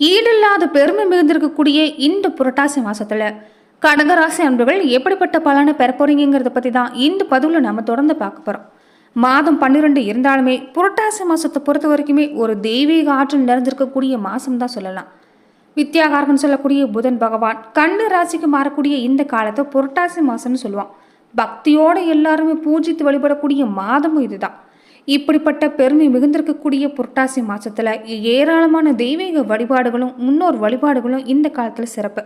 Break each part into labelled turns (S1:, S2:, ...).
S1: ஈடில்லாத பெருமை மிகுந்திருக்கக்கூடிய இந்த புரட்டாசி மாசத்துல கடகராசி அன்புகள் எப்படிப்பட்ட பலனை பெற போறீங்கிறத பத்தி தான் இந்த பதிவில் நம்ம தொடர்ந்து பார்க்க போறோம். மாதம் பன்னிரெண்டு இருந்தாலுமே புரட்டாசி மாசத்தை பொறுத்த வரைக்குமே ஒரு தெய்வீக ஆற்றல் நிறைஞ்சிருக்கக்கூடிய மாசம் தான் சொல்லலாம். வித்யாகாரகன் சொல்லக்கூடிய புதன் பகவான் கண்ணு ராசிக்கு மாறக்கூடிய இந்த காலத்தை புரட்டாசி மாசம்னு சொல்லுவான். பக்தியோட எல்லாருமே பூஜித்து வழிபடக்கூடிய மாதமும் இதுதான். இப்படிப்பட்ட பெருமை மிகுந்திருக்கக்கூடிய புரட்டாசி மாதத்தில் ஏராளமான தெய்வீக வழிபாடுகளும் முன்னோர் வழிபாடுகளும் இந்த காலத்தில் சிறப்பு.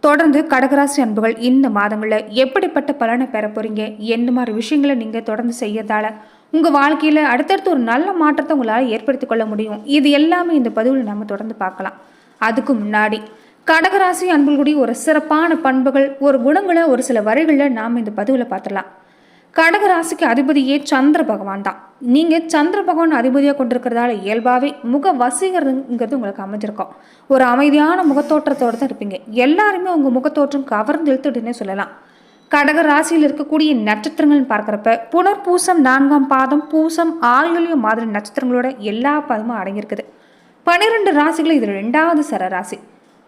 S1: தொடர்ந்து கடகராசி அன்புகள் இந்த மாதங்களில் எப்படிப்பட்ட பலனை பெற போறீங்க? என்ன மாதிரி விஷயங்களை நீங்கள் தொடர்ந்து செய்யறதால உங்கள் வாழ்க்கையில் அடுத்தடுத்து ஒரு நல்ல மாற்றத்தை உங்களால் ஏற்படுத்திக் கொள்ள முடியும். இது எல்லாமே இந்த பதிவில் நம்ம தொடர்ந்து பார்க்கலாம். அதுக்கு முன்னாடி கடகராசி அன்புகளுடைய ஒரு சிறப்பான பண்புகள் ஒரு குணங்களை ஒரு சில வரிகளில் நாம் இந்த பதிவில் பார்த்துடலாம். கடகராசிக்கு அதிபதியே சந்திர பகவான் தான். நீங்கள் சந்திர பகவான் அதிபதியாக கொண்டிருக்கிறதால இயல்பாகவே முக வசீகரங்கிறது உங்களுக்கு அமைஞ்சிருக்கும். ஒரு அமைதியான முகத்தோற்றத்தோடு தான் இருப்பீங்க. எல்லாருமே உங்கள் முகத்தோற்றம் கவர்ந்து இழுத்துட்டுன்னே சொல்லலாம். கடக ராசியில் இருக்கக்கூடிய நட்சத்திரங்கள்னு பார்க்குறப்ப புனர்பூசம் நான்காம் பாதம் பூசம் ஆயுள்யம் மாதிரி நட்சத்திரங்களோட எல்லா பாதமும் அடங்கியிருக்குது. பன்னிரெண்டு ராசிகள் இது ரெண்டாவது சர ராசி.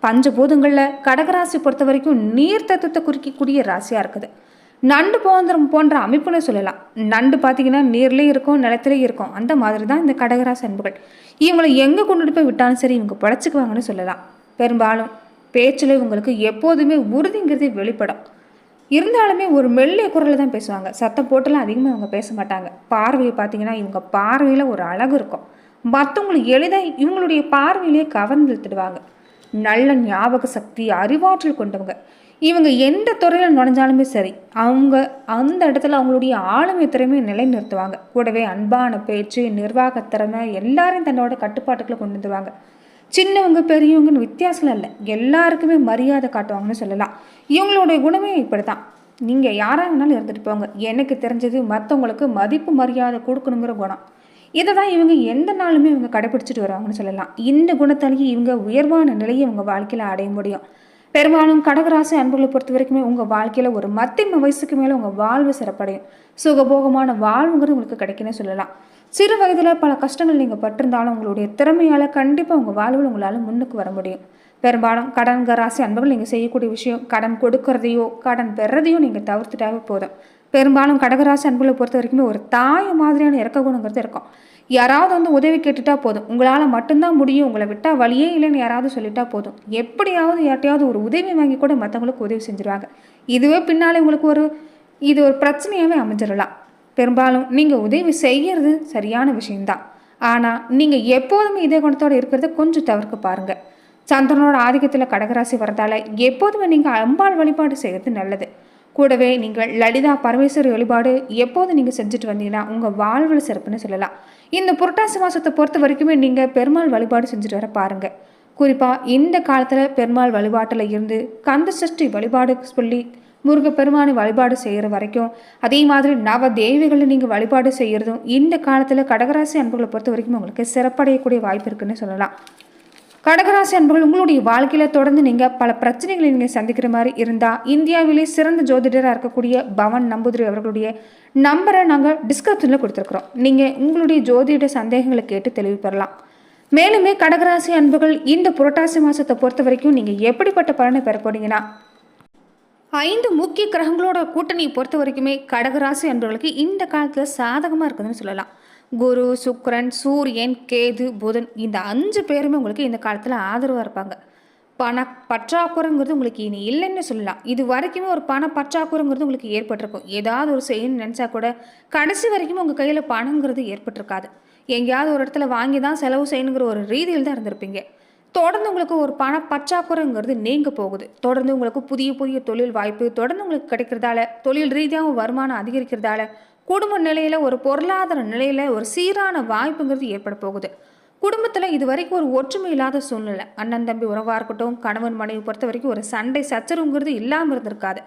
S1: பஞ்சபூதங்களில் கடகராசி பொறுத்த வரைக்கும் நீர் தத்துவத்தை குறிக்கக்கூடிய ராசியாக இருக்குது. நண்டு போந்திரம் போன்ற அமைப்புன்னு சொல்லலாம். நண்டு பார்த்தீங்கன்னா நீர்லேயும் இருக்கும் நிலத்துலையும் இருக்கும். அந்த மாதிரி தான் இந்த கடகராசி அன்புகள். இவங்களை எங்கே கொண்டுட்டு போய் விட்டாலும் சரி இவங்க பழச்சிக்குவாங்கன்னு சொல்லலாம். பெரும்பாலும் பேச்சில் இவங்களுக்கு எப்போதுமே உறுதிங்கிறது வெளிப்படும். இருந்தாலுமே ஒரு மெல்லிய குரலில் தான் பேசுவாங்க. சத்தம் போட்டுலாம் அதிகமாக இவங்க பேச மாட்டாங்க. பார்வையை பார்த்தீங்கன்னா இவங்க பார்வையில் ஒரு அழகு இருக்கும். மற்றவங்களுக்கு எளிதாக இவங்களுடைய பார்வையிலே கவர்ந்துழுத்துடுவாங்க. நல்ல ஞாபக சக்தி அறிவாற்றல் கொண்டவங்க. இவங்க எந்த துறையில் நுழைஞ்சாலுமே சரி அவங்க அந்த இடத்துல அவங்களுடைய ஆளுமை திறமையை நிலைநிறுத்துவாங்க. கூடவே அன்பான பேச்சு நிர்வாக திறமை எல்லாரையும் தன்னோட கட்டுப்பாட்டுக்குள்ளே கொண்டு வந்துருவாங்க. சின்னவங்க பெரியவங்கன்னு வித்தியாசம் இல்லை. எல்லாருக்குமே மரியாதை காட்டுவாங்கன்னு சொல்லலாம். இவங்களுடைய குணமே இப்படி தான் நீங்கள் யாராக வேணாலும் இருந்துட்டு போங்க. எனக்கு தெரிஞ்சது மற்றவங்களுக்கு மதிப்பு மரியாதை கொடுக்கணுங்கிற குணம். இதை தான் இவங்க எந்த நாளுமே இவங்க கடைப்பிடிச்சிட்டு வருவாங்கன்னு சொல்லலாம். இந்த குணத்தாலேயே இவங்க உயர்வான நிலையை இவங்க வாழ்க்கையில் அடைய முடியும். பெரும்பாலும் கடகராசி அன்புகளை பொறுத்த வரைக்குமே உங்கள் வாழ்க்கையில் ஒரு மத்தியம வயசுக்கு மேலே உங்கள் வாழ்வு சிறப்படையும். சுகபோகமான வாழ்வுங்கிறது உங்களுக்கு கிடைக்குன்னு சொல்லலாம். சிறு வயதில் பல கஷ்டங்கள் நீங்கள் பட்டிருந்தாலும் உங்களுடைய திறமையால் கண்டிப்பாக உங்கள் வாழ்வில் உங்களால் முன்னுக்கு வர முடியும். பெரும்பாலும் கடன் ராசி அன்பர்கள் நீங்கள் செய்யக்கூடிய விஷயம் கடன் கொடுக்கறதையோ கடன் பெறதையோ நீங்கள் தவிர்த்துட்டாவே போதும். பெரும்பாலும் கடகராசி அன்புகளை பொறுத்த வரைக்குமே ஒரு தாய் மாதிரியான இறக்க குணங்கிறது இருக்கும். யாராவது வந்து உதவி கேட்டுட்டா போதும். உங்களால் மட்டும்தான் முடியும். உங்களை விட்டால் வழியே இல்லைன்னு யாராவது சொல்லிட்டா போதும். எப்படியாவது யார்ட்டையாவது ஒரு உதவி வாங்கி கூட மற்றவங்களுக்கு உதவி செஞ்சுருவாங்க. இதுவே பின்னாலே உங்களுக்கு ஒரு இது ஒரு பிரச்சனையாகவே அமைஞ்சிடலாம் பெரும்பாலும் நீங்கள் உதவி செய்கிறது சரியான விஷயம்தான். ஆனால் நீங்கள் எப்போதுமே இதே குணத்தோடு இருக்கிறத கொஞ்சம் தவிர்க்க பாருங்கள் சந்திரனோட ஆதிக்கத்தில் கடகராசி வரதால எப்போதுமே நீங்கள் அம்பாள் வழிபாடு செய்கிறது நல்லது. கூடவே நீங்கள் லலிதா பரமேஸ்வரி வழிபாடு எப்போது நீங்கள் செஞ்சுட்டு வந்தீங்கன்னா உங்கள் வாழ்வில் சிறப்புன்னு சொல்லலாம். இந்த புரட்டாசி மாதத்தை பொறுத்த வரைக்குமே நீங்கள் பெருமாள் வழிபாடு செஞ்சுட்டு வர பாருங்கள் குறிப்பாக இந்த காலத்தில் பெருமாள் வழிபாட்டில் இருந்து கந்த சஷ்டி வழிபாடு சொல்லி முருகப்பெருமானை வழிபாடு செய்கிற வரைக்கும் அதே மாதிரி நவ தேவிகளை நீங்கள் வழிபாடு செய்கிறதும் இந்த காலத்தில் கடகராசி அன்புகளை பொறுத்த வரைக்கும் உங்களுக்கு சிறப்படையக்கூடிய வாய்ப்பு இருக்குன்னு சொல்லலாம். கடகராசி அன்பர்கள் உங்களுடைய வாழ்க்கையில் தொடர்ந்து நீங்கள் பல பிரச்சனைகளை நீங்கள் சந்திக்கிற மாதிரி இருந்தால் இந்தியாவிலே சிறந்த ஜோதிடராக இருக்கக்கூடிய பவன் நம்பூதிரி அவர்களுடைய நம்பரை நாங்கள் டிஸ்கிரிப்ஷனில் கொடுத்துருக்குறோம். நீங்கள் உங்களுடைய ஜோதிட சந்தேகங்களை கேட்டு தெளிவு பெறலாம். மேலுமே கடகராசி அன்புகள் இந்த புரட்டாசி மாதத்தை பொறுத்த வரைக்கும் நீங்கள் எப்படிப்பட்ட பலனை பெற போறீங்கன்னா ஐந்து முக்கிய கிரகங்களோட கூட்டணியை பொறுத்த வரைக்குமே கடகராசி அன்பர்களுக்கு இந்த காலத்தில் சாதகமாக இருக்குதுன்னு சொல்லலாம். குரு சுக்ரன் சூரியன் கேது புதன் இந்த அஞ்சு பேருமே உங்களுக்கு இந்த காலத்தில் ஆதரவாக இருப்பாங்க. பண பற்றாக்குறைங்கிறது உங்களுக்கு இனி இல்லைன்னு சொல்லலாம். இது வரைக்குமே ஒரு பண பற்றாக்குறைங்கிறது உங்களுக்கு ஏற்பட்டிருக்கும். ஏதாவது ஒரு செய்யணும்னு நினச்சா கூட கடைசி வரைக்கும் உங்கள் கையில் பணங்கிறது ஏற்பட்டிருக்காது. எங்கேயாவது ஒரு இடத்துல வாங்கி தான் செலவு செய்யணுங்கிற ஒரு ரீதியில் தான் இருந்திருப்பீங்க. தொடர்ந்து உங்களுக்கு ஒரு பண பற்றாக்குறைங்கிறது நீங்க போகுது. தொடர்ந்து உங்களுக்கு புதிய புதிய தொழில் வாய்ப்பு தொடர்ந்து உங்களுக்கு கிடைக்கிறதால தொழில் ரீதியாகவும் வருமானம் அதிகரிக்கிறதால குடும்ப நிலையில் ஒரு பொருளாதார நிலையில் ஒரு சீரான வாய்ப்புங்கிறது ஏற்பட போகுது. குடும்பத்தில் இது வரைக்கும் ஒரு ஒற்றுமை இல்லாத சூழ்நிலை. அண்ணன் தம்பி உறவாக இருக்கட்டும் கணவன் மனைவி பொறுத்த வரைக்கும் ஒரு சண்டை சச்சரவுங்கிறது இல்லாமல் இருந்திருக்காது.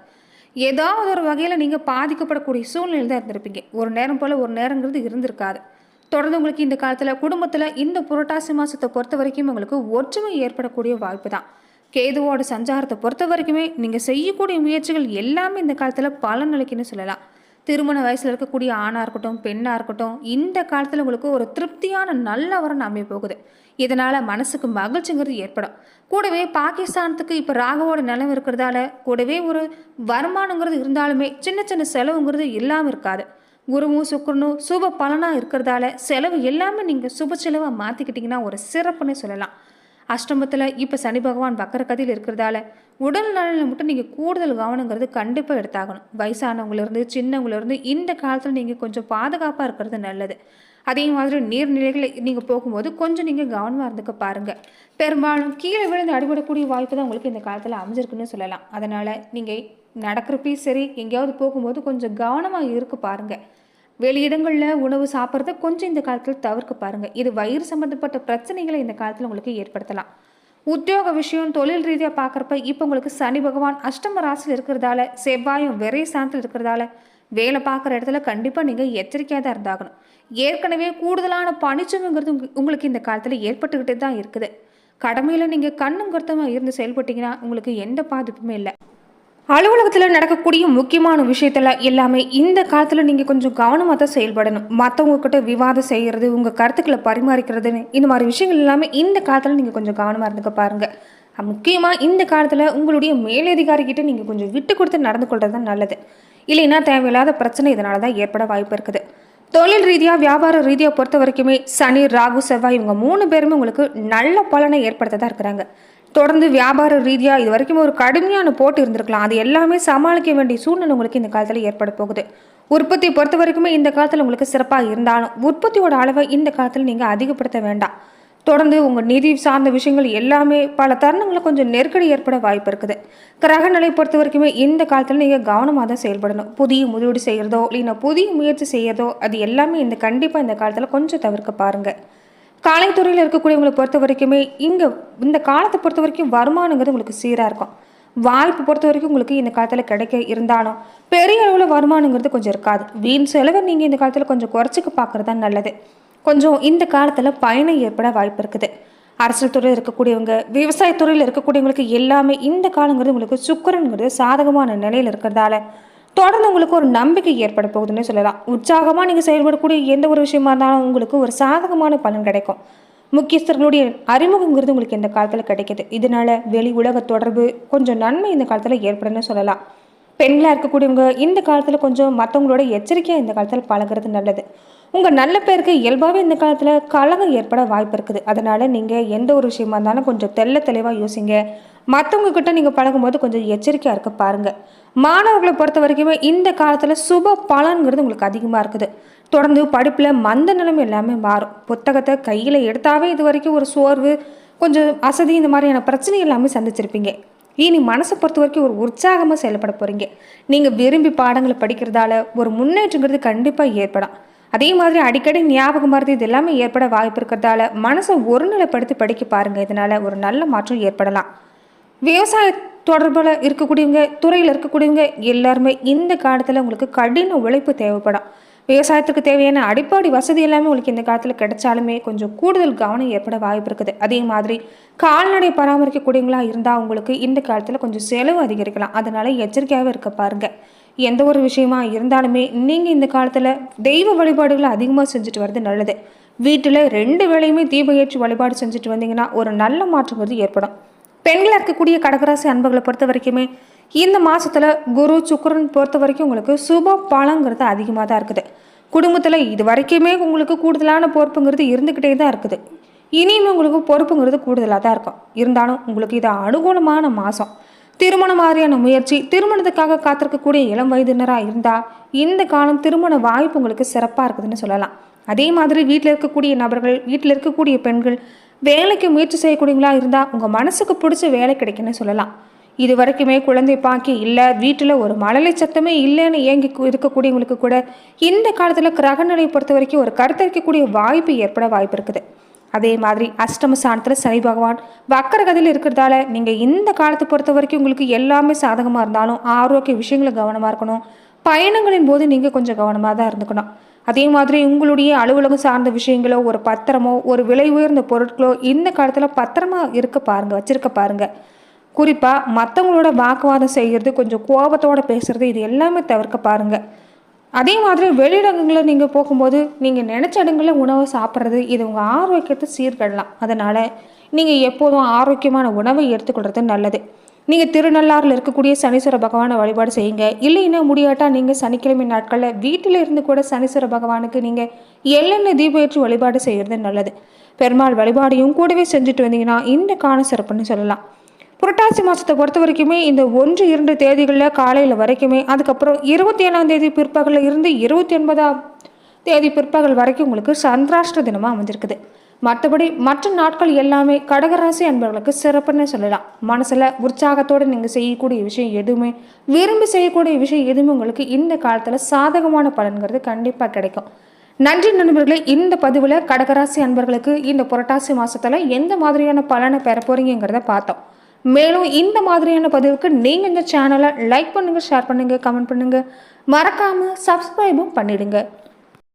S1: ஏதாவது ஒரு வகையில் நீங்கள் பாதிக்கப்படக்கூடிய சூழ்நிலை தான் இருந்திருப்பீங்க. ஒரு நேரம் போல் ஒரு நேரங்கிறது இருந்திருக்காது. தொடர்ந்து உங்களுக்கு இந்த காலத்தில் குடும்பத்தில் இந்த புரட்டாசி மாதத்தை பொறுத்த வரைக்கும் உங்களுக்கு ஒற்றுமை ஏற்படக்கூடிய வாய்ப்பு தான். கேதுவோட சஞ்சாரத்தை பொறுத்த வரைக்குமே நீங்கள் செய்யக்கூடிய முயற்சிகள் எல்லாமே இந்த காலத்தில் பலன் அளிக்குன்னு சொல்லலாம். திருமண வயசில் இருக்கக்கூடிய ஆணாக இருக்கட்டும் பெண்ணாக இருக்கட்டும் இந்த காலத்தில் உங்களுக்கு ஒரு திருப்தியான நல்ல வரன் அமைய போகுது. இதனால் மனசுக்கு மகிழ்ச்சிங்கிறது ஏற்படும். கூடவே பாகிஸ்தானத்துக்கு இப்போ ராகவோட நிலம் இருக்கிறதால கூடவே ஒரு வருமானங்கிறது இருந்தாலுமே சின்ன சின்ன செலவுங்கிறது இல்லாமல் இருக்காது. குருவும் சுக்கரனும் சுப பலனாக இருக்கிறதால செலவு எல்லாமே நீங்கள் சுப செலவாக மாற்றிக்கிட்டிங்கன்னா ஒரு சிறப்புன்னு சொல்லலாம். அஷ்டமத்தில் இப்போ சனி பகவான் வக்கர கதையில் இருக்கிறதால உடல் நலனில் மட்டும் நீங்கள் கூடுதல் கவனங்கிறது கண்டிப்பாக எடுத்தாகணும். வயசானவங்களிருந்து சின்னவங்களிருந்து இந்த காலத்தில் நீங்கள் கொஞ்சம் பாதுகாப்பாக இருக்கிறது நல்லது. அதே மாதிரி நீர்நிலைகளை நீங்கள் போகும்போது கொஞ்சம் நீங்கள் கவனமாக இருந்துக்க பாருங்கள் பெரும்பாலும் கீழே விழுந்து அடிபடக்கூடிய வாய்ப்பு தான் உங்களுக்கு இந்த காலத்தில் அமைஞ்சிருக்குன்னு சொல்லலாம். அதனால் நீங்கள் நடக்கிறப்பையும் சரி எங்கேயாவது போகும்போது கொஞ்சம் கவனமாக இருக்க பாருங்கள் வெளியிடங்களில் உணவு சாப்பிட்றத கொஞ்சம் இந்த காலத்தில் தவிர்க்க பாருங்கள் இது வயிறு சம்மந்தப்பட்ட பிரச்சனைகளை இந்த காலத்தில் உங்களுக்கு ஏற்படுத்தலாம். உத்தியோக விஷயம் தொழில் ரீதியாக பார்க்குறப்ப இப்போ உங்களுக்கு சனி பகவான் அஷ்டம ராசியில் இருக்கிறதால செவ்வாயும் விரை சாந்தத்தில் இருக்கிறதால வேலை பார்க்குற இடத்துல கண்டிப்பாக நீங்கள் எச்சரிக்கையாக தான் இருந்தாகணும். ஏற்கனவே கூடுதலான பணிச்சுமைங்கிறது உங்களுக்கு இந்த காலத்தில் ஏற்பட்டுக்கிட்டே தான் இருக்குது. கடமையில் நீங்கள் கண்ணும் கருத்தமாக இருந்து செயல்பட்டீங்கன்னா உங்களுக்கு எந்த பாதிப்புமே இல்லை. அலுவலகத்தில் நடக்கக்கூடிய முக்கியமான விஷயத்தில் எல்லாமே இந்த காலத்தில் நீங்கள் கொஞ்சம் கவனமாக தான் செயல்படணும். மற்றவங்க கிட்ட விவாதம் செய்கிறது உங்கள் கருத்துக்களை பரிமாறிக்கிறதுன்னு இந்த மாதிரி விஷயங்கள் எல்லாமே இந்த காலத்தில் நீங்கள் கொஞ்சம் கவனமாக இருந்துக்க பாருங்கள் முக்கியமாக இந்த காலத்தில் உங்களுடைய மேலதிகாரிகிட்ட நீங்கள் கொஞ்சம் விட்டு கொடுத்து நடந்து கொள்வது தான் நல்லது. இல்லைன்னா தேவையில்லாத பிரச்சனை இதனால தான் ஏற்பட வாய்ப்பு இருக்குது. தொழில் ரீதியாக வியாபார ரீதியாக பொறுத்த வரைக்குமே சனி ராகு செவ்வாய் இவங்க மூணு பேருமே உங்களுக்கு நல்ல பலனை ஏற்படுத்த தான் இருக்கிறாங்க. தொடர்ந்து வியாபார ரீதியாக இது வரைக்கும் ஒரு கடுமையான போட்டு இருந்திருக்கலாம். அது எல்லாமே சமாளிக்க வேண்டிய சூழ்நிலை உங்களுக்கு இந்த காலத்தில் ஏற்பட போகுது. உற்பத்தியை பொறுத்த வரைக்குமே இந்த காலத்தில் உங்களுக்கு சிறப்பாக இருந்தாலும் உற்பத்தியோட அளவை இந்த காலத்தில் நீங்கள் அதிகப்படுத்த வேண்டாம். தொடர்ந்து உங்கள் நிதி சார்ந்த விஷயங்கள் எல்லாமே பல தருணங்களில் கொஞ்சம் நெருக்கடி ஏற்பட வாய்ப்பு இருக்குது. கிரக நிலை பொறுத்த வரைக்குமே இந்த காலத்தில் நீங்கள் கவனமாக தான் செயல்படணும். புதிய முதலீடு செய்கிறதோ இல்லைன்னா புதிய முயற்சி செய்யறதோ அது எல்லாமே இந்த கண்டிப்பாக இந்த காலத்தில் கொஞ்சம் தவிர்க்க பாருங்கள் கலைத்துறையில் இருக்கக்கூடியவங்களை பொறுத்த வரைக்குமே இங்கே இந்த காலத்தை பொறுத்த வரைக்கும் வருமானங்கிறது உங்களுக்கு சீராக இருக்கும். வாய்ப்பு பொறுத்த வரைக்கும் உங்களுக்கு இந்த காலத்தில் கிடைக்க இருந்தாலும் பெரிய அளவில் வருமானங்கிறது கொஞ்சம் இருக்காது. வீண் செலவை நீங்கள் இந்த காலத்தில் கொஞ்சம் குறைச்சிக்க பார்க்குறது தான் நல்லது. கொஞ்சம் இந்த காலத்தில் பயணம் ஏற்பட வாய்ப்பு இருக்குது. அரசியல் துறையில் இருக்கக்கூடியவங்க விவசாயத்துறையில் இருக்கக்கூடியவங்களுக்கு எல்லாமே இந்த காலங்கிறது உங்களுக்கு சுக்கரங்கிறது சாதகமான நிலையில் இருக்கிறதால தொடர்ந்து உங்களுக்கு ஒரு நம்பிக்கை ஏற்பட போகுதுன்னு சொல்லலாம். உற்சாகமாக நீங்கள் செயல்படக்கூடிய எந்த ஒரு விஷயமா இருந்தாலும் உங்களுக்கு ஒரு சாதகமான பலன் கிடைக்கும். முக்கியஸ்தர்களுடைய அறிமுகங்கிறது உங்களுக்கு இந்த காலத்தில் கிடைக்கிது? இதனால வெளி உலக தொடர்பு கொஞ்சம் நன்மை இந்த காலத்தில் ஏற்படும்னு சொல்லலாம். பெண்களாக இருக்கக்கூடியவங்க இந்த காலத்தில் கொஞ்சம் மற்றவங்களோட எச்சரிக்கையாக இந்த காலத்தில் பழகுறது நல்லது. உங்கள் நல்ல பேருக்கு இயல்பாகவே இந்த காலத்தில் கலகம் ஏற்பட வாய்ப்பு இருக்குது. அதனால் நீங்கள் எந்த ஒரு விஷயமா இருந்தாலும் கொஞ்சம் தெள்ள தெளிவாக யோசிங்க. மற்றவங்க கிட்ட நீங்கள் பழகும்போது கொஞ்சம் எச்சரிக்கையாக இருக்க பாருங்கள் மாணவர்களை பொறுத்த வரைக்குமே இந்த காலத்தில் சுப பலன்கிறது உங்களுக்கு அதிகமாக இருக்குது. தொடர்ந்து படிப்பில் மந்த நிலைமை எல்லாமே மாறும். புத்தகத்தை கையில் எடுத்தாவே இது வரைக்கும் ஒரு சோர்வு கொஞ்சம் அசதி இந்த மாதிரியான பிரச்சனை எல்லாமே சந்திச்சிருப்பீங்க. இனி மனசை பொறுத்த வரைக்கும் ஒரு உற்சாகமாக செயல்பட போகிறீங்க நீங்கள் விரும்பி பாடங்களை படிக்கிறதால ஒரு முன்னேற்றங்கிறது கண்டிப்பாக ஏற்படும். அதே மாதிரி அடிக்கடி ஞாபகம் மருந்து இது எல்லாமே ஏற்பட வாய்ப்பு இருக்கிறதால மனசை ஒருநிலைப்படுத்தி படிக்க பாருங்கள் இதனால் ஒரு நல்ல மாற்றம் ஏற்படலாம். விவசாய தொடர்பில் இருக்கக்கூடியவங்க துறையில் இருக்கக்கூடியவங்க எல்லாருமே இந்த காலத்தில் உங்களுக்கு கடின உழைப்பு தேவைப்படும். விவசாயத்துக்கு தேவையான அடிப்படை வசதி எல்லாமே உங்களுக்கு இந்த காலத்தில் கிடைச்சாலுமே கொஞ்சம் கூடுதல் கவனம் ஏற்பட வாய்ப்பு இருக்குது. அதே மாதிரி கால்நடை பராமரிக்கக்கூடியவங்களா இருந்தால் உங்களுக்கு இந்த காலத்தில் கொஞ்சம் செலவு அதிகரிக்கலாம். அதனால் எச்சரிக்கையாகவே இருக்க பாருங்கள் எந்த ஒரு விஷயமா இருந்தாலுமே நீங்கள் இந்த காலத்தில் தெய்வ வழிபாடுகளை அதிகமாக செஞ்சுட்டு வர்றது நல்லது. வீட்டில் ரெண்டு வேளையுமே தீப ஏற்றி வழிபாடு செஞ்சுட்டு வந்தீங்கன்னா ஒரு நல்ல மாற்றம் வந்து ஏற்படும். பெண்களாக இருக்கக்கூடிய கடகராசி அன்புகளை பொறுத்த வரைக்குமே இந்த மாதத்தில் குரு சுக்கரன் பொறுத்த வரைக்கும் உங்களுக்கு சுப பலங்கிறது அதிகமாக தான் இருக்குது. குடும்பத்தில் இது வரைக்குமே உங்களுக்கு கூடுதலான பொறுப்புங்கிறது இருந்துக்கிட்டே தான் இருக்குது. இனிமே உங்களுக்கு பொறுப்புங்கிறது கூடுதலாக தான் இருக்கும். இருந்தாலும் உங்களுக்கு இது அனுகூலமான மாதம் திருமணம் மாதிரியான முயற்சி திருமணத்துக்காக காத்திருக்கக்கூடிய இளம் வயதினராக இருந்தால் இந்த காலம் திருமண வாய்ப்பு உங்களுக்கு சிறப்பாக இருக்குதுன்னு சொல்லலாம். அதே மாதிரி வீட்டில் இருக்கக்கூடிய நபர்கள் வீட்டில் இருக்கக்கூடிய பெண்கள் வேலைக்கு முயற்சி செய்யக்கூடியவங்களா இருந்தால் உங்கள் மனசுக்கு பிடிச்ச வேலை கிடைக்குன்னு சொல்லலாம். இது வரைக்குமே குழந்தை பாக்கி இல்லை வீட்டில் ஒரு மழலை சத்தமே இல்லைன்னு ஏங்கி கு- இருக்கக்கூடியவங்களுக்கு கூட இந்த காலத்தில் கிரகநிலையை பொறுத்த வரைக்கும் ஒரு கருத்தரிக்கக்கூடிய வாய்ப்பு ஏற்பட வாய்ப்பு இருக்குது. அதே மாதிரி அஷ்டம சாணத்தில் சனி பகவான் வக்கரகதையில் இருக்கிறதால நீங்கள் இந்த காலத்தை பொறுத்த வரைக்கும் உங்களுக்கு எல்லாமே சாதகமாக இருந்தாலும் ஆரோக்கிய விஷயங்களை கவனமாக இருக்கணும். பயணங்களின் போது நீங்கள் கொஞ்சம் கவனமாக தான் இருந்துக்கணும். அதே மாதிரி உங்களுடைய அலுவலகம் சார்ந்த விஷயங்களோ ஒரு பத்திரமோ ஒரு விலை உயர்ந்த பொருட்களோ இந்த காலத்தில் பத்திரமா இருக்க பாருங்க வச்சிருக்க பாருங்க. குறிப்பாக மற்றவங்களோட வாக்குவாதம் செய்கிறது கொஞ்சம் கோபத்தோடு பேசுறது இது எல்லாமே தவிர்க்க பாருங்க. அதே மாதிரி வெளியிடங்களில் நீங்கள் போகும்போது நீங்கள் நினச்ச இடங்களில் உணவை சாப்பிட்றது இது உங்கள் ஆரோக்கியத்தை சீர்கடலாம். அதனால் நீங்கள் எப்போதும் ஆரோக்கியமான உணவை எடுத்துக்கொள்வது நல்லது. நீங்கள் திருநள்ளாறில் இருக்கக்கூடிய சனீஸ்வர பகவானை வழிபாடு செய்யுங்க. இல்லைன்னா முடியாட்டா நீங்கள் சனிக்கிழமை நாட்களில் வீட்டில் இருந்து கூட சனீஸ்வர பகவானுக்கு நீங்கள் எள்ளெண்ணெய் தீபம் ஏற்றி வழிபாடு செய்கிறது நல்லது. பெருமாள் வழிபாடையும் கூடவே செஞ்சுட்டு வந்தீங்கன்னா இந்த காண சிறப்புன்னு சொல்லலாம். புரட்டாசி மாதத்தை பொறுத்த வரைக்குமே இந்த ஒன்று இரண்டு தேதிகளில் காலையில் வரைக்குமே அதுக்கப்புறம் இருபத்தி ஏழாம் தேதி பிற்பகலில் இருந்து இருபத்தி ஒன்பதாம் தேதி பிற்பகல் வரைக்கும் உங்களுக்கு சந்திராஷ்ட தினமாக அமைஞ்சிருக்குது. மற்றபடி மற்ற நாட்கள் எல்லாமே கடகராசி அன்பர்களுக்கு சிறப்புன்னு சொல்லலாம். மனசில் உற்சாகத்தோடு நீங்கள் செய்யக்கூடிய விஷயம் எதுவுமே விரும்பி செய்யக்கூடிய விஷயம் எதுவுமே உங்களுக்கு இந்த காலத்தில் சாதகமான பலன்கிறது கண்டிப்பாக கிடைக்கும். நன்றி நண்பர்களே இந்த பதிவில் கடகராசி அன்பர்களுக்கு இந்த புரட்டாசி மாதத்தில் எந்த மாதிரியான பலனை பெற போகிறீங்கிறத பார்த்தோம். மேலும் இந்த மாதிரியான பதிவுக்கு நீங்கள் இந்த சேனலை லைக் பண்ணுங்கள் ஷேர் பண்ணுங்கள் கமெண்ட் பண்ணுங்கள் மறக்காமல் சப்ஸ்கிரைபும் பண்ணிடுங்க.